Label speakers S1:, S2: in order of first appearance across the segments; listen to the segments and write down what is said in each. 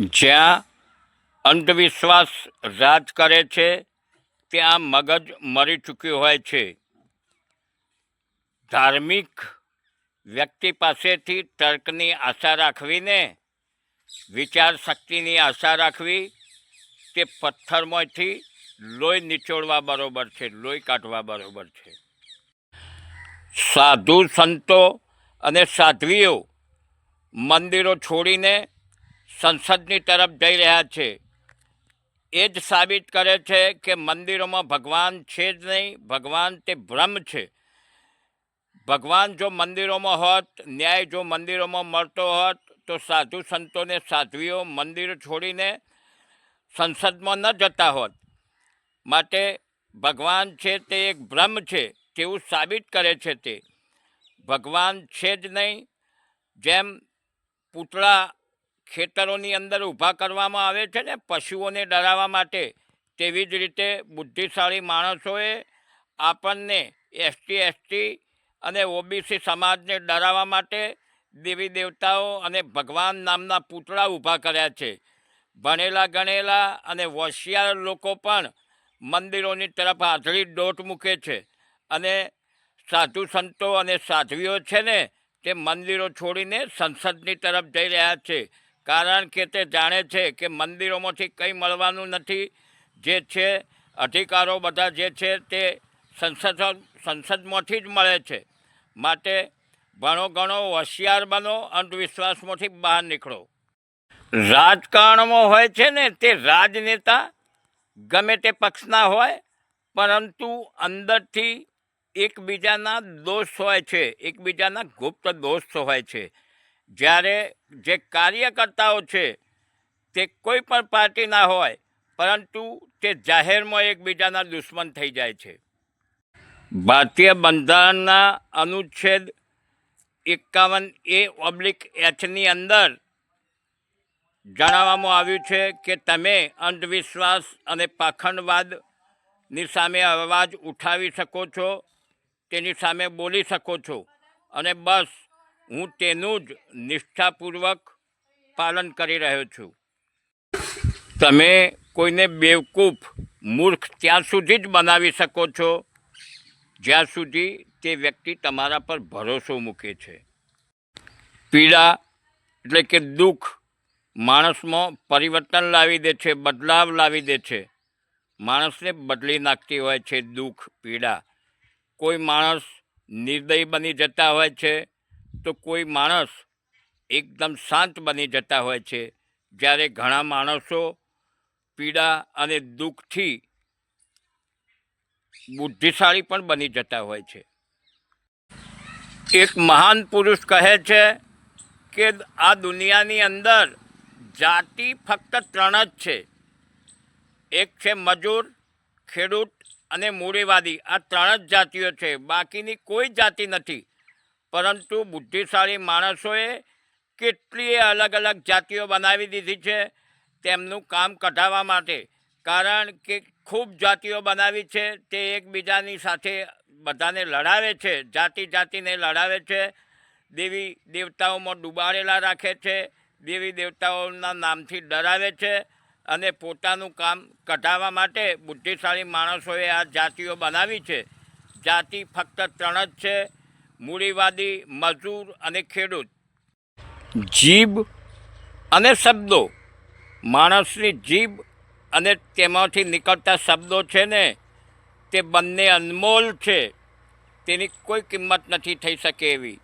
S1: જ્યાં અંધવિશ્વાસ રાજ કરે છે, ત્યાં મગજ મરી ચૂક્યું હોય છે. ધાર્મિક વ્યક્તિ પાસેથી તર્કની આશા રાખવીને, વિચાર શક્તિની આશા રાખવી, તે પથ્થરમાંથી લોહી નિચોડવા બરોબર છે, લોહી કાઢવા બરોબર છે. સાધુ સંતો અને સાધ્વીઓ મંદિરો છોડીને સંસદની તરફ જઈ રહ્યા છે. એ જ સાબિત કરે છે કે મંદિરોમાં ભગવાન છે જ નહીં, ભગવાન તે ભ્રમ છે. ભગવાન જો મંદિરોમાં હોત, ન્યાય જો મંદિરોમાં મળતો હોત, તો સાધુ સંતોને સાધ્વીઓ મંદિર છોડીને સંસદમાં ન જતા હોત. માટે ભગવાન છે તે એક ભ્રમ છે તેવું સાબિત કરે છે તે. ભગવાન છે જ નહીં, જેમ પૂતળા ખેતરોની અંદર ઊભા કરવામાં આવે છે ને પશુઓને ડરાવવા માટે, તેવી જ રીતે બુદ્ધિશાળી માણસોએ આપણને એસટી એસટી અને ઓબીસી સમાજને ડરાવવા માટે દેવી દેવતાઓ અને ભગવાન નામના પૂતળા ઊભા કર્યા છે. ભણેલા ગણેલા અને હોશિયાર લોકો પણ મંદિરોની તરફ હાજરી દોટ મૂકે છે અને સાધુ સંતો અને સાધ્વીઓ છે ને તે મંદિરો છોડીને સંસદની તરફ જઈ રહ્યા છે. કારણ કે તે જાણે છે કે મંદિરોમાંથી કંઈ મળવાનું નથી. જે છે, અધિકારો બધા જે છે તે સંસદ સંસદમાંથી જ મળે છે. માટે ભણો ઘણો હોશિયાર બનો, અંધવિશ્વાસમાંથી બહાર નીકળો. રાજકારણમાં હોય છે ને તે રાજનેતા ગમે તે પક્ષના હોય, પરંતુ અંદરથી એકબીજાના દોષ હોય છે. એકબીજાના ગુપ્ત દોષ હોય છે. જ્યારે જે કાર્યકર્તાઓ છે, તે કોઈ પણ પાર્ટીના હોય, પરંતુ તે જાહેરમાં એકબીજાના દુશ્મન થઈ જાય છે. ભારતીય બંધારણના અનુચ્છેદ એકાવન એ ઓબ્લિક એચની અંદર જણાવવામાં આવ્યું છે કે તમે અંધવિશ્વાસ અને પાખંડવાદની સામે અવાજ ઉઠાવી શકો છો, તેની સામે બોલી શકો છો. અને બસ હું તેનું જ નિષ્ઠાપૂર્વક પાલન કરી રહ્યો છું. તમે કોઈને બેવકૂફ, મૂર્ખ ત્યાં સુધી જ બનાવી શકો છો, જ્યાં સુધી તે વ્યક્તિ તમારા પર ભરોસો મૂકે છે. પીડા એટલે કે દુઃખ માણસમાં પરિવર્તન લાવી દે છે, બદલાવ લાવી દે છે. માણસને બદલી નાખતી હોય છે દુઃખ, પીડા. કોઈ માણસ નિર્દય બની જતા હોય છે તો કોઈ માણસ એકદમ શાંત બની જતા હોય છે. જ્યારે ઘણા માણસો પીડા અને દુઃખથી બુદ્ધિશાળી પણ બની જતા હોય છે. એક મહાન પુરુષ કહે છે કે આ દુનિયાની અંદર જાતિ ફક્ત ત્રણ જ છે. એક છે મજૂર, ખેડૂત અને મૂડીવાદી. આ ત્રણ જ જાતિઓ છે. બાકીની કોઈ જાતિ નથી. પરંતુ બુદ્ધિશાળી માણસોએ કેટલીય અલગ અલગ જાતિઓ બનાવી દીધી છે તેમનું કામ કઢાવવા માટે. કારણ કે ખૂબ જાતિઓ બનાવી છે, તે એકબીજાની સાથે બધાને લડાવે છે જાતિ જાતિને લડાવે છે. દેવી દેવતાઓમાં ડૂબાડેલા રાખે છે, દેવી દેવતાઓના નામથી ડરાવે છે અને પોતાનું કામ કઢાવવા માટે બુદ્ધિશાળી માણસોએ આ જાતિઓ બનાવી છે. જાતિ ફક્ત ત્રણ જ છે. મૂડીવાદી, મજૂર અને ખેડૂત. જીભ અને શબ્દો. માણસની જીભ અને તેમાંથી નીકળતા શબ્દો છે ને, તે બંને અનમોલ છે. તેની કોઈ કિંમત નથી થઈ શકે એવી.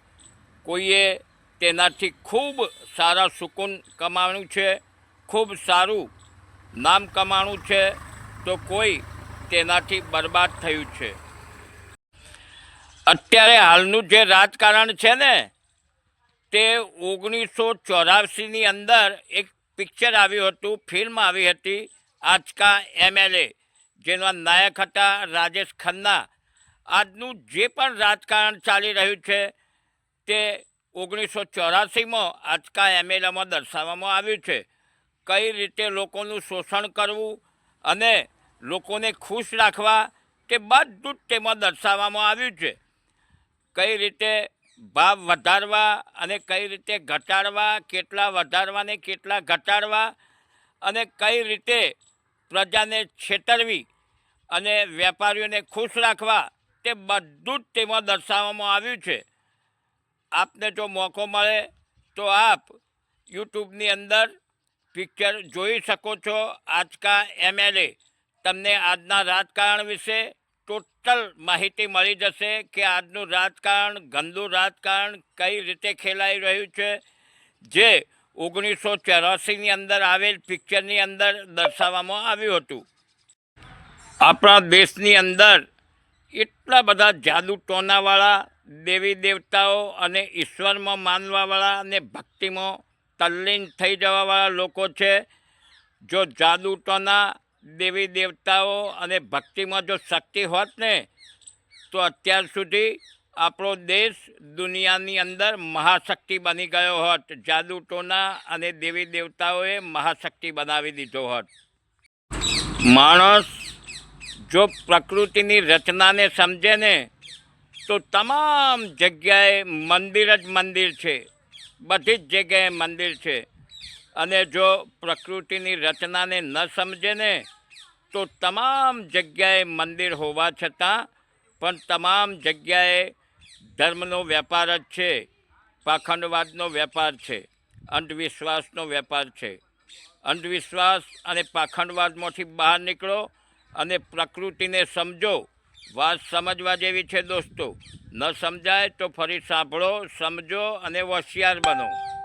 S1: કોઈએ તેનાથી ખૂબ સારા સુકૂન કમાણું છે, ખૂબ સારું નામ કમાણું છે, તો કોઈ તેનાથી બરબાદ થયું છે. અત્યારે હાલનું જે રાજકારણ છે ને, તે ઓગણીસો ચોરાસીની અંદર એક પિક્ચર આવ્યું હતું, ફિલ્મ આવી હતી, આજકા એમએલએ જેના નાયક હતા રાજેશ ખન્ના. આજનું જે પણ રાજકારણ ચાલી રહ્યું છે, તે ઓગણીસો ચોરાસીમાં આજકા એમએલએમાં દર્શાવવામાં આવ્યું છે. કઈ રીતે લોકોનું શોષણ કરવું અને લોકોને ખુશ રાખવા, તે બધું જ તેમાં દર્શાવવામાં આવ્યું છે. કઈ રીતે ભાવ વધારવા અને કઈ રીતે ઘટાડવા, કેટલા વધારવા ને કેટલા ઘટાડવા અને કઈ રીતે પ્રજાને છેતરવી અને વેપારીઓને ખુશ રાખવા તે બધું જ તેમાં દર્શાવવામાં આવ્યું છે. આપને જો મોકો મળે તો આપ યુટ્યુબની અંદર પિક્ચર જોઈ શકો છો. આજકા એમએલએ તમને આજના રાજકારણ વિશે ટોટલ માહિતી મળી જશે કે આજનું રાજકારણ, ગંદુ રાજકારણ કઈ રીતે ખેલાઈ રહ્યું છે. જે ઓગણીસો ચોરાસીની અંદર આવેલ પિક્ચરની અંદર દર્શાવવામાં આવ્યું હતું. આપણા દેશની અંદર એટલા બધા જાદુ ટોનાવાળા, દેવી દેવતાઓ અને ઈશ્વરમાં માનવાવાળા અને ભક્તિમાં તલ્લીન થઈ જવાવાળા લોકો છે. જો જાદુ ટોના દેવી દેવતાઓ અને ભક્તિમાં જો શક્તિ હોત ને, તો અત્યાર સુધી આપણો દેશ દુનિયાની અંદર મહાશક્તિ બની ગયો હોત. જાદુ ટોના અને દેવી દેવતાઓએ મહાશક્તિ બનાવી દીધો હોત. માણસ જો પ્રકૃતિની રચનાને સમજે ને, તો તમામ જગ્યાએ મંદિર જ મંદિર છે. બધી જ જગ્યાએ મંદિર છે. અને જો પ્રકૃતિની રચનાને ન સમજે ને, તો તમામ જગ્યાએ મંદિર હોવા છતાં પણ તમામ જગ્યાએ ધર્મનો વેપાર જ છે, પાખંડવાદનો વેપાર છે, અંધવિશ્વાસનો વેપાર છે. અંધવિશ્વાસ અને પાખંડવાદમાંથી બહાર નીકળો અને પ્રકૃતિને સમજો. વાત સમજવા જેવી છે દોસ્તો. ન સમજાય તો ફરી સાંભળો, સમજો અને હોશિયાર બનો.